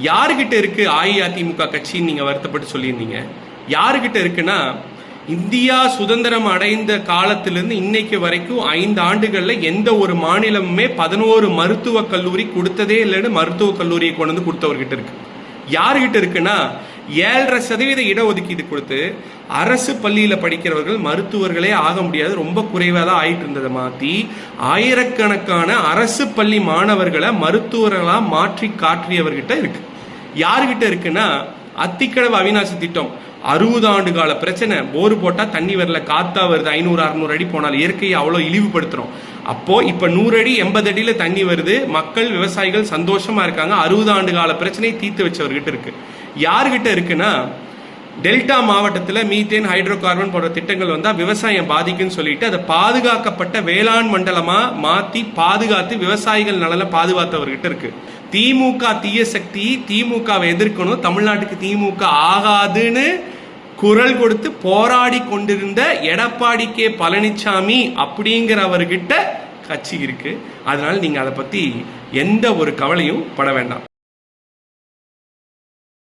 யாருக்கிட்ட இருக்கு அஇஅதிமுக கட்சின்னு நீங்க வருத்தப்பட்டு சொல்லியிருந்தீங்க? யாருக்கிட்ட இருக்குன்னா இந்தியா சுதந்திரம் அடைந்த காலத்திலிருந்து இன்னைக்கு வரைக்கும் ஐந்து ஆண்டுகள்ல எந்த ஒரு மாநிலமுமே பதினோரு மருத்துவக் கல்லூரி கொடுத்ததே இல்லைன்னு மருத்துவக் கல்லூரியை கொண்டு வந்து கொடுத்தவர்கிட்ட இருக்கு. யாருகிட்ட இருக்குன்னா ஏழரை சதவீத இடஒதுக்கீடு கொடுத்து அரசு பள்ளியில படிக்கிறவர்கள் மருத்துவர்களே ஆக முடியாது ரொம்ப குறைவாக தான் ஆயிட்டு இருந்ததை மாத்தி ஆயிரக்கணக்கான அரசு பள்ளி மாணவர்களை மருத்துவர்களா மாற்றி காற்றியவர்கிட்ட இருக்கு. யாருக்கிட்ட இருக்குன்னா அத்திக்கடவு அவிநாசி திட்டம். அறுபது ஆண்டு கால பிரச்சனை. போர் போட்டால் தண்ணி வரல காத்தா வருது. ஐநூறு அறுநூறு அடி போனால் இயற்கையை அவ்வளோ இழிவுபடுத்துறோம். அப்போ இப்ப நூறு அடி எண்பது அடியில தண்ணி வருது. மக்கள் விவசாயிகள் சந்தோஷமா இருக்காங்க. அறுபது ஆண்டு கால பிரச்சனையை தீர்த்து வச்சவர்கிட்ட இருக்கு. யாருகிட்ட இருக்குன்னா டெல்டா மாவட்டத்தில் மீத்தேன் ஹைட்ரோ கார்பன் போன்ற திட்டங்கள் வந்தால் விவசாயம் பாதிக்குன்னு சொல்லிட்டு அதை பாதுகாக்கப்பட்ட வேளாண் மண்டலமாக மாற்றி பாதுகாத்து விவசாயிகள் நலனை பாதுகாத்தவர்கிட்ட இருக்கு. திமுக தீய சக்தி திமுகவை எதிர்க்கணும். தமிழ்நாட்டுக்கு திமுக ஆகாதுன்னு குரல் கொடுத்து போராடி கொண்டிருந்த எடப்பாடி கே பழனிசாமி அப்படிங்கிறவர்கிட்ட கட்சி இருக்கு. அதனால நீங்க அதை பத்தி எந்த ஒரு கவலையும் பட வேண்டாம்.